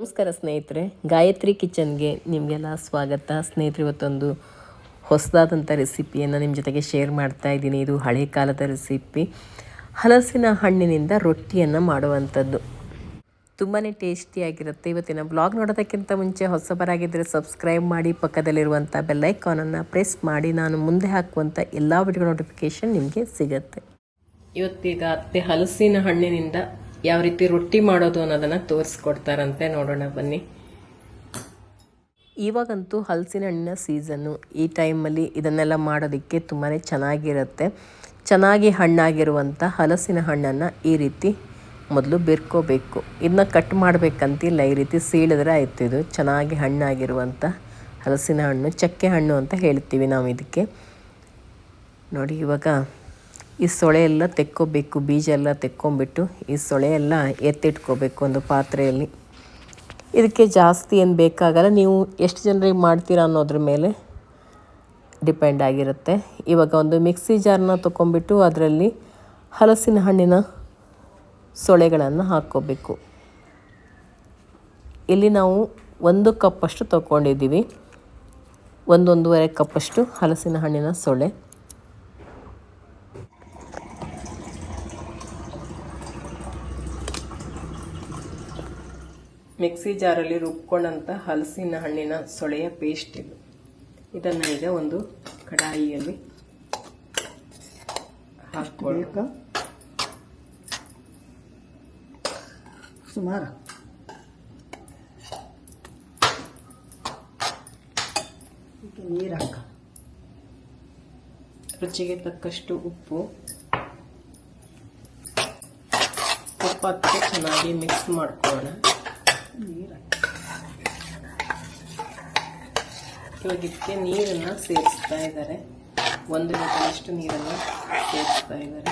ನಮಸ್ಕಾರ ಸ್ನೇಹಿತರೆ, ಗಾಯತ್ರಿ ಕಿಚನ್ಗೆ ನಿಮಗೆಲ್ಲ ಸ್ವಾಗತ. ಸ್ನೇಹಿತರೆ, ಇವತ್ತೊಂದು ಹೊಸದಾದಂಥ ರೆಸಿಪಿಯನ್ನು ನಿಮ್ಮ ಜೊತೆಗೆ ಶೇರ್ ಮಾಡ್ತಾ ಇದ್ದೀನಿ. ಇದು ಹಳೆ ಕಾಲದ ರೆಸಿಪಿ. ಹಲಸಿನ ಹಣ್ಣಿನಿಂದ ರೊಟ್ಟಿಯನ್ನು ಮಾಡುವಂಥದ್ದು. ತುಂಬಾ ಟೇಸ್ಟಿಯಾಗಿರುತ್ತೆ ಇವತ್ತಿನ ಬ್ಲಾಗ್ ನೋಡೋದಕ್ಕಿಂತ ಮುಂಚೆ ಹೊಸಬರಾಗಿದ್ದರೆ ಸಬ್ಸ್ಕ್ರೈಬ್ ಮಾಡಿ ಪಕ್ಕದಲ್ಲಿರುವಂಥ ಬೆಲ್ಲೈಕಾನನ್ನು ಪ್ರೆಸ್ ಮಾಡಿ. ನಾನು ಮುಂದೆ ಹಾಕುವಂಥ ಎಲ್ಲ ವಿಡಿಯೋ ನೋಟಿಫಿಕೇಷನ್ ನಿಮಗೆ ಸಿಗುತ್ತೆ. ಇವತ್ತೀಗ ಅತ್ತೆ ಹಲಸಿನ ಹಣ್ಣಿನಿಂದ ಯಾವ ರೀತಿ ರೊಟ್ಟಿ ಮಾಡೋದು ಅನ್ನೋದನ್ನ ತೋರಿಸ್ಕೊಡ್ತಾರಂತೆ ನೋಡೋಣ ಬನ್ನಿ. ಇವಾಗಂತೂ ಹಲಸಿನ ಹಣ್ಣಿನ ಸೀಸನ್ನು ಈ ಟೈಮಲ್ಲಿ ಇದನ್ನೆಲ್ಲ ಮಾಡೋದಕ್ಕೆ ತುಂಬಾ ಚೆನ್ನಾಗಿರುತ್ತೆ. ಚೆನ್ನಾಗಿ ಹಣ್ಣಾಗಿರುವಂಥ ಹಲಸಿನ ಹಣ್ಣನ್ನು ಈ ರೀತಿ ಮೊದಲು ಬೆರ್ಕೋಬೇಕು. ಇದನ್ನ ಕಟ್ ಮಾಡಬೇಕಂತಿಲ್ಲ, ಈ ರೀತಿ ಸೀಳಿದ್ರೆ ಆಯ್ತು. ಇದು ಚೆನ್ನಾಗಿ ಹಣ್ಣಾಗಿರುವಂಥ ಹಲಸಿನ ಹಣ್ಣು ಚಕ್ಕೆ ಹಣ್ಣು ಅಂತ ಹೇಳ್ತೀವಿ ನಾವು ಇದಕ್ಕೆ ನೋಡಿ ಇವಾಗ ಈ ಸೊಳೆ ಎಲ್ಲ ತೆಕ್ಕೋಬೇಕು, ಬೀಜ ಎಲ್ಲ ತೆಕ್ಕೊಂಬಿಟ್ಟು ಈ ಸೊಳೆ ಎಲ್ಲ ಎತ್ತಿಟ್ಕೋಬೇಕು ಒಂದು ಪಾತ್ರೆಯಲ್ಲಿ. ಇದಕ್ಕೆ ಜಾಸ್ತಿ ಏನು ಬೇಕಾಗಲ್ಲ, ನೀವು ಎಷ್ಟು ಜನರಿಗೆ ಮಾಡ್ತೀರಾ ಅನ್ನೋದ್ರ ಮೇಲೆ ಡಿಪೆಂಡ್ ಆಗಿರುತ್ತೆ. ಇವಾಗ ಒಂದು ಮಿಕ್ಸಿ ಜಾರನ್ನ ತೊಗೊಂಬಿಟ್ಟು ಅದರಲ್ಲಿ ಹಲಸಿನ ಹಣ್ಣಿನ ಸೊಳೆಗಳನ್ನು ಹಾಕ್ಕೋಬೇಕು. ಇಲ್ಲಿ ನಾವು ಒಂದು ಕಪ್ಪಷ್ಟು ತೊಗೊಂಡಿದ್ದೀವಿ ಒಂದೊಂದೂವರೆ ಕಪ್ಪಷ್ಟು ಹಲಸಿನ ಹಣ್ಣಿನ ಸೊಳೆ. ಮಿಕ್ಸಿ ಜಾರಲ್ಲಿ ರುಬ್ಕೊಂಡಂಥ ಹಲಸಿನ ಹಣ್ಣಿನ ಸೊಳೆಯ ಪೇಸ್ಟ್ ಇದು. ಇದನ್ನು ಈಗ ಒಂದು ಕಡಾಯಿಯಲ್ಲಿ ಹಾಕ್ಕೊಳ್ಕ ಸುಮಾರು ನೀರು ಹಾಕ. ರುಚಿಗೆ ತಕ್ಕಷ್ಟು ಉಪ್ಪು. ಉಪ್ಪು ಹಾಕಿ ಚೆನ್ನಾಗಿ ಮಿಕ್ಸ್ ಮಾಡ್ಕೊಳ್ಳೋಣ. ನೀರು ಇವಾಗ ಇದಕ್ಕೆ ನೀರನ್ನು ಸೇರಿಸ್ತಾ ಇದ್ದಾರೆ. ಒಂದು ಲೋಟದಷ್ಟು ನೀರನ್ನು ಸೇರಿಸ್ತಾ ಇದ್ದಾರೆ.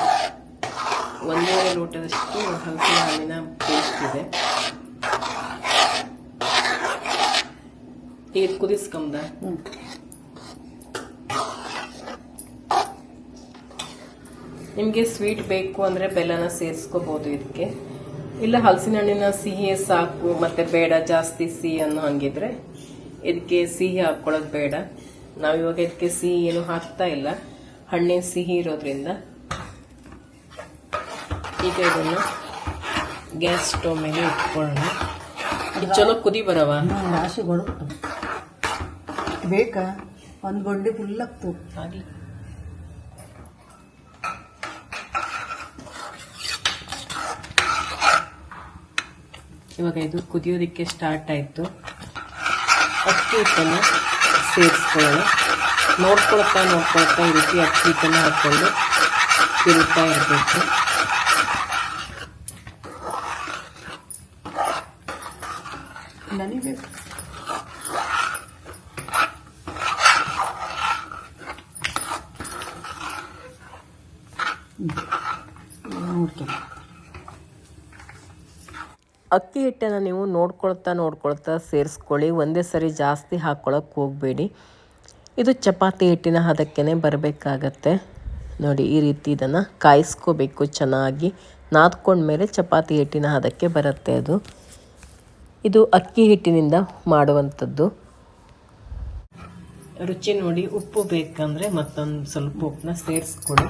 ಒಂದೂವರೆ ಲೋಟದಷ್ಟು ಹಲಸಿನ ಹಣ್ಣಿನ ಪೇಸ್ಟ್ ಇದೆ. ಇದು ಕುದಿಸ್ಕೊಂಬ. ನಿಮಗೆ ಸ್ವೀಟ್ ಬೇಕು ಅಂದರೆ ಬೆಲ್ಲನ ಸೇರಿಸ್ಕೋಬೋದು ಇದಕ್ಕೆ. ಇಲ್ಲ ಹಲಸಿನ ಹಣ್ಣಿನ ಸಿಹಿ ಸಾಕು ಮತ್ತೆ ಬೇಡ ಜಾಸ್ತಿ ಸಿಹಿ ಅನ್ನೋ ಹಂಗಿದ್ರೆ ಇದಕ್ಕೆ ಸಿಹಿ ಹಾಕ್ಕೊಳ್ಳೋದು ಬೇಡ. ನಾವಿವಾಗ ಇದಕ್ಕೆ ಸಿಹಿ ಏನು ಹಾಕ್ತಾ ಇಲ್ಲ. ಹಣ್ಣಿನ ಸಿಹಿ ಇರೋದ್ರಿಂದ ಈಗ ಇದನ್ನು ಗ್ಯಾಸ್ ಸ್ಟವ್ ಮೇಲೆ ಇಟ್ಕೊಳ್ಳೋಣ. ಇದು ಚಲೋ ಕುದಿ ಬರವ? ಬೇಕಾ? ಒಂದು ಗೊಂಡೆ ಫುಲ್ ಆಗ್ತು ಇವಾಗ ಇದು ಕುದಿಯೋದಕ್ಕೆ ಸ್ಟಾರ್ಟ್ ಆಯಿತು. ಅಕ್ಕಿ ಹಿಟ್ಟನ್ನು ಸೇರಿಸ್ಕೊಳ್ಳೋಣ. ನೋಡ್ಕೊಳ್ತಾ ನೋಡ್ಕೊಳ್ತಾ ಈ ರೀತಿ ಅಕ್ಕಿ ಹಿಟ್ಟನ್ನು ಹಾಕ್ಕೊಂಡು ತಿರುಗ್ತಾ ಇರಬೇಕು. ನನಗೆ ನೋಡ್ತೀನಿ. ಅಕ್ಕಿ ಹಿಟ್ಟನ್ನು ನೀವು ನೋಡ್ಕೊಳ್ತಾ ನೋಡ್ಕೊಳ್ತಾ ಸೇರಿಸ್ಕೊಳ್ಳಿ. ಒಂದೇ ಸರಿ ಜಾಸ್ತಿ ಹಾಕ್ಕೊಳಕ್ಕೆ ಹೋಗಬೇಡಿ. ಇದು ಚಪಾತಿ ಹಿಟ್ಟಿನ ಹದಕ್ಕೇ ಬರಬೇಕಾಗತ್ತೆ. ನೋಡಿ, ಈ ರೀತಿ ಇದನ್ನು ಕಾಯಿಸ್ಕೋಬೇಕು ಚೆನ್ನಾಗಿ. ನಾದ್ಕೊಂಡ್ಮೇಲೆ ಚಪಾತಿ ಹಿಟ್ಟಿನ ಹದಕ್ಕೆ ಬರುತ್ತೆ ಅದು. ಇದು ಅಕ್ಕಿ ಹಿಟ್ಟಿನಿಂದ ಮಾಡುವಂಥದ್ದು. ರುಚಿ ನೋಡಿ, ಉಪ್ಪು ಬೇಕಂದರೆ ಮತ್ತೊಂದು ಸ್ವಲ್ಪ ಉಪ್ಪನ್ನ ಸೇರಿಸ್ಕೊಳ್ಳಿ.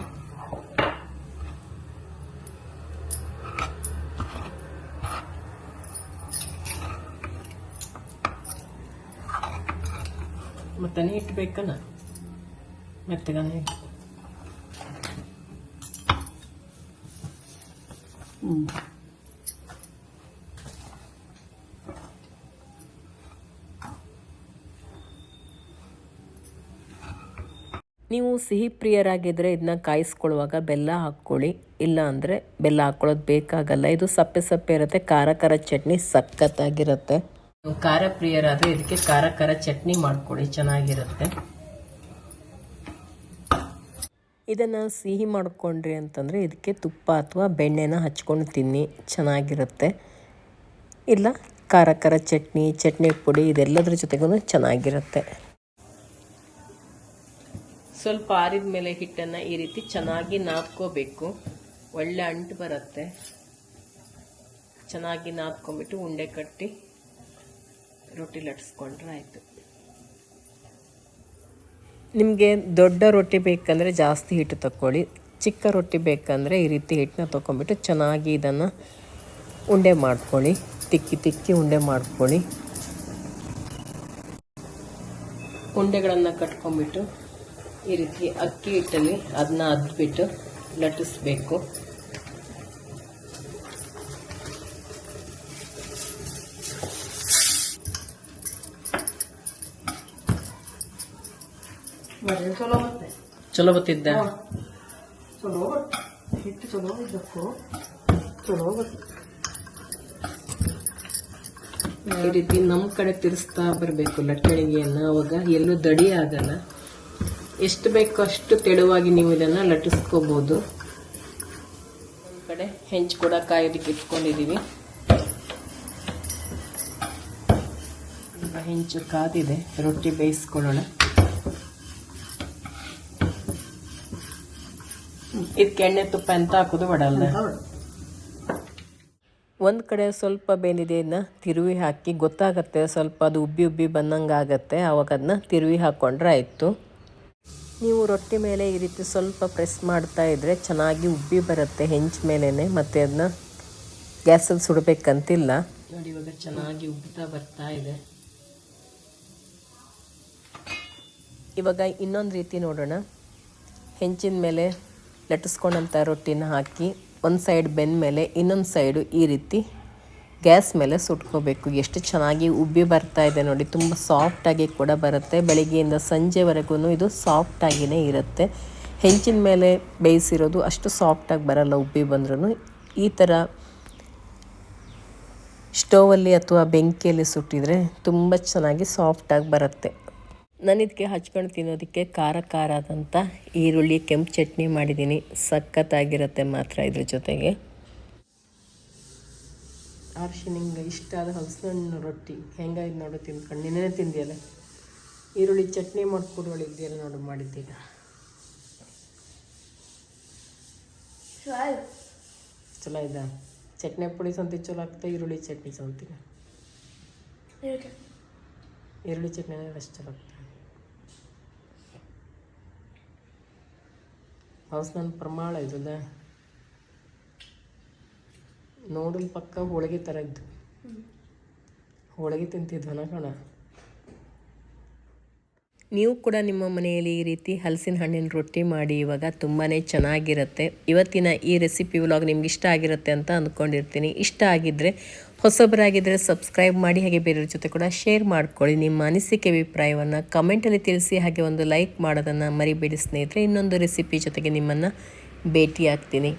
ಮತ್ತೆ ನೀಟ್ ಬೇಕಲ್ಲ? ಮೆತ್ತಗನೆ ಹ್ಞೂ ನೀವು ಸಿಹಿ ಪ್ರಿಯರಾಗಿದ್ದರೆ ಇದನ್ನ ಕಾಯಿಸ್ಕೊಳ್ಳುವಾಗ ಬೆಲ್ಲ ಹಾಕ್ಕೊಳ್ಳಿ. ಇಲ್ಲ ಅಂದರೆ ಬೆಲ್ಲ ಹಾಕ್ಕೊಳ್ಳೋದು ಬೇಕಾಗಲ್ಲ. ಇದು ಸಪ್ಪೆ ಸಪ್ಪೆ ಇರುತ್ತೆ. ಖಾರ ಖಾರ ಚಟ್ನಿ ಸಖತ್ತಾಗಿರುತ್ತೆ. ಖಾರ ಪ್ರಿಯರಾದರೆ ಇದಕ್ಕೆ ಖಾರ ಖಾರ ಚಟ್ನಿ ಮಾಡ್ಕೊಳ್ಳಿ ಚೆನ್ನಾಗಿರುತ್ತೆ. ಇದನ್ನು ಸಿಹಿ ಮಾಡಿಕೊಂಡ್ರಿ ಅಂತಂದರೆ ಇದಕ್ಕೆ ತುಪ್ಪ ಅಥವಾ ಬೆಣ್ಣೆನ ಹಚ್ಕೊಂಡು ತಿನ್ನಿ ಚೆನ್ನಾಗಿರುತ್ತೆ. ಇಲ್ಲ ಖಾರ ಖಾರ ಚಟ್ನಿ ಚಟ್ನಿ ಪುಡಿ ಇದೆಲ್ಲದ್ರ ಜೊತೆಗೂ ಚೆನ್ನಾಗಿರುತ್ತೆ. ಸ್ವಲ್ಪ ಆರಿದ ಮೇಲೆ ಹಿಟ್ಟನ್ನು ಈ ರೀತಿ ಚೆನ್ನಾಗಿ ನಾದ್ಕೋಬೇಕು. ಒಳ್ಳೆ ಅಂಟು ಬರುತ್ತೆ. ಚೆನ್ನಾಗಿ ನಾದ್ಕೊಂಬಿಟ್ಟು ಉಂಡೆ ಕಟ್ಟಿ ರೊಟ್ಟಿ ಲಟ್ಸ್ಕೊಂಡ್ರೆ ಆಯಿತು. ನಿಮಗೆ ದೊಡ್ಡ ರೊಟ್ಟಿ ಬೇಕಂದರೆ ಜಾಸ್ತಿ ಹಿಟ್ಟು ತಕ್ಕೊಳ್ಳಿ. ಚಿಕ್ಕ ರೊಟ್ಟಿ ಬೇಕಂದರೆ ಈ ರೀತಿ ಹಿಟ್ಟನ್ನ ತೊಗೊಂಬಿಟ್ಟು ಚೆನ್ನಾಗಿ ಇದನ್ನು ಉಂಡೆ ಮಾಡ್ಕೊಳ್ಳಿ. ತಿಕ್ಕಿ ತಿಕ್ಕಿ ಉಂಡೆ ಮಾಡ್ಕೊಳ್ಳಿ. ಉಂಡೆಗಳನ್ನು ಕಟ್ಕೊಂಬಿಟ್ಟು ಈ ರೀತಿ ಅಕ್ಕಿ ಹಿಟ್ಟಲ್ಲಿ ಅದನ್ನ ಅದ್ಬಿಟ್ಟು ಲಟ್ಟಿಸ್ಬೇಕು ಬರ್ರಿ ಚಲೋ ಬರುತ್ತೆ ಚಲೋ ಬತ್ತಿದ್ದ? ಚಲೋ ಹಿಟ್ಟು ಚಲೋ ಇದ್ದಕ್ಕೂ. ಚಲೋ ಈ ರೀತಿ ನಮ್ಮ ಕಡೆ ತಿರ್ಸ್ತಾ ಬರಬೇಕು ಲಟ್ಟಣಿಗೆಯನ್ನು. ಅವಾಗ ಎಲ್ಲೂ ದಡಿ ಆಗಲ್ಲ. ಎಷ್ಟು ಬೇಕೋ ಅಷ್ಟು ತೆಳುವಾಗಿ ನೀವು ಇದನ್ನು ಲಟ್ಟಿಸ್ಕೋಬೋದು. ಒಂದು ಕಡೆ ಹೆಂಚು ಕೂಡ ಕಾಯೋದಕ್ಕೆ ಇಟ್ಕೊಂಡಿದ್ದೀವಿ ಹೆಂಚು ಕಾದಿದೆ. ರೊಟ್ಟಿ ಬೇಯಿಸ್ಕೊಳ್ಳೋಣ. ಇದಕ್ಕೆ ಎಣ್ಣೆ ತುಪ್ಪ ಎಂತ ಹಾಕೋದು ಬಡಲ್ಲ ಒಂದು ಕಡೆ ಸ್ವಲ್ಪ ಬೇನಿದೆ ಇದನ್ನ ತಿರುವಿ ಹಾಕಿ ಗೊತ್ತಾಗತ್ತೆ ಸ್ವಲ್ಪ ಅದು ಉಬ್ಬಿ ಉಬ್ಬಿ ಬಂದಂಗೆ ಆಗತ್ತೆ ಆವಾಗ ಅದನ್ನ ತಿರುವಿ ಹಾಕ್ಕೊಂಡ್ರೆ ಆಯಿತು. ನೀವು ರೊಟ್ಟಿ ಮೇಲೆ ಈ ರೀತಿ ಸ್ವಲ್ಪ ಪ್ರೆಸ್ ಮಾಡ್ತಾ ಇದ್ದರೆ ಚೆನ್ನಾಗಿ ಉಬ್ಬಿ ಬರುತ್ತೆ ಹೆಂಚ್ ಮೇಲೇ ಮತ್ತು ಅದನ್ನ ಗ್ಯಾಸಲ್ಲಿ ಸುಡಬೇಕಂತಿಲ್ಲ. ನೋಡಿ ಇವಾಗ ಚೆನ್ನಾಗಿ ಉಬ್ಬುತ್ತಾ ಬರ್ತಾ ಇದೆ. ಇವಾಗ ಇನ್ನೊಂದು ರೀತಿ ನೋಡೋಣ. ಹೆಂಚಿನ ಮೇಲೆ ಲಟ್ಟಿಸ್ಕೊಂಡಂಥ ರೊಟ್ಟಿನ ಹಾಕಿ ಒಂದು ಸೈಡ್ ಬೆಂದ ಮೇಲೆ ಇನ್ನೊಂದು ಸೈಡು ಈ ರೀತಿ ಗ್ಯಾಸ್ ಮೇಲೆ ಸುಟ್ಕೋಬೇಕು. ಎಷ್ಟು ಚೆನ್ನಾಗಿ ಉಬ್ಬಿ ಬರ್ತಾ ಇದೆ ನೋಡಿ. ತುಂಬ ಸಾಫ್ಟಾಗಿ ಕೂಡ ಬರುತ್ತೆ. ಬೆಳಿಗ್ಗೆಯಿಂದ ಸಂಜೆವರೆಗೂ ಇದು ಸಾಫ್ಟಾಗಿಯೇ ಇರುತ್ತೆ. ಹೆಂಚಿನ ಮೇಲೆ ಬೇಯಿಸಿರೋದು ಅಷ್ಟು ಸಾಫ್ಟಾಗಿ ಬರಲ್ಲ ಉಬ್ಬಿ ಬಂದ್ರೂ ಈ ಥರ ಸ್ಟೋವಲ್ಲಿ ಅಥವಾ ಬೆಂಕಿಯಲ್ಲಿ ಸುಟ್ಟಿದರೆ ತುಂಬ ಚೆನ್ನಾಗಿ ಸಾಫ್ಟಾಗಿ ಬರುತ್ತೆ. ನಾನು ಇದಕ್ಕೆ ಹಚ್ಕೊಂಡು ತಿನ್ನೋದಕ್ಕೆ ಖಾರ ಖಾರ ಆದಂಥ ಈರುಳ್ಳಿ ಕೆಂಪು ಚಟ್ನಿ ಮಾಡಿದ್ದೀನಿ. ಸಖತ್ತಾಗಿರುತ್ತೆ ಮಾತ್ರ ಇದ್ರ ಜೊತೆಗೆ. ಆರ್ಶಿ ನಿಂಗೆ ಇಷ್ಟ ಆದ ಹಲಸಿನ ರೊಟ್ಟಿ. ಹೆಂಗಾಗಿ ನೋಡು ತಿನ್ಕೊಂಡು. ನಿನ್ನೆ ತಿಂದಿಯಲ್ಲ? ಈರುಳ್ಳಿ ಚಟ್ನಿ ಮಾಡಿಕೊಡುವಳು ಇದೆಯಲ್ಲ ನೋಡು ಮಾಡಿದ್ದೀಗ. ಚಲೋ. ಇದ್ದ ಚಟ್ನಿ ಪುಡಿ ಸಂತಿ ಚಲೋ ಆಗ್ತಾ ಈರುಳ್ಳಿ ಚಟ್ನಿ ಸಂತಿ ಈರುಳ್ಳಿ ಚಟ್ನಿ ಅಷ್ಟು ಚಲೋ ಆಗ್ತದೆ ನನ್ನ ಪ್ರಮಾಣ ಇದ್ದದ ನೋಡಲ್ ಪಕ್ಕ ಹೋಳಿಗೆ ಥರ ಇದ್ದು ಹೋಳಿಗೆ ತಿಂತಿದ್ವನ ಕಣ. ನೀವು ಕೂಡ ನಿಮ್ಮ ಮನೆಯಲ್ಲಿ ಈ ರೀತಿ ಹಲಸಿನ ಹಣ್ಣಿನ ರೊಟ್ಟಿ ಮಾಡಿ, ಇವಾಗ ತುಂಬಾ ಚೆನ್ನಾಗಿರುತ್ತೆ. ಇವತ್ತಿನ ಈ ರೆಸಿಪಿ ವ್ಲಾಗ್ ನಿಮ್ಗೆ ಇಷ್ಟ ಆಗಿರುತ್ತೆ ಅಂತ ಅಂದ್ಕೊಂಡಿರ್ತೀನಿ ಇಷ್ಟ ಆಗಿದ್ದರೆ ಹೊಸಬರಾಗಿದ್ದರೆ ಸಬ್ಸ್ಕ್ರೈಬ್ ಮಾಡಿ, ಹಾಗೆ ಬೇರೆಯವ್ರ ಜೊತೆ ಕೂಡ ಶೇರ್ ಮಾಡ್ಕೊಳ್ಳಿ. ನಿಮ್ಮ ಅನಿಸಿಕೆ, ಅಭಿಪ್ರಾಯವನ್ನು ಕಮೆಂಟಲ್ಲಿ ತಿಳಿಸಿ, ಹಾಗೆ ಒಂದು ಲೈಕ್ ಮಾಡೋದನ್ನು ಮರಿಬೇಡಿ ಸ್ನೇಹಿತರೆ. ಇನ್ನೊಂದು ರೆಸಿಪಿ ಜೊತೆಗೆ ನಿಮ್ಮನ್ನು ಭೇಟಿ ಆಗ್ತೀನಿ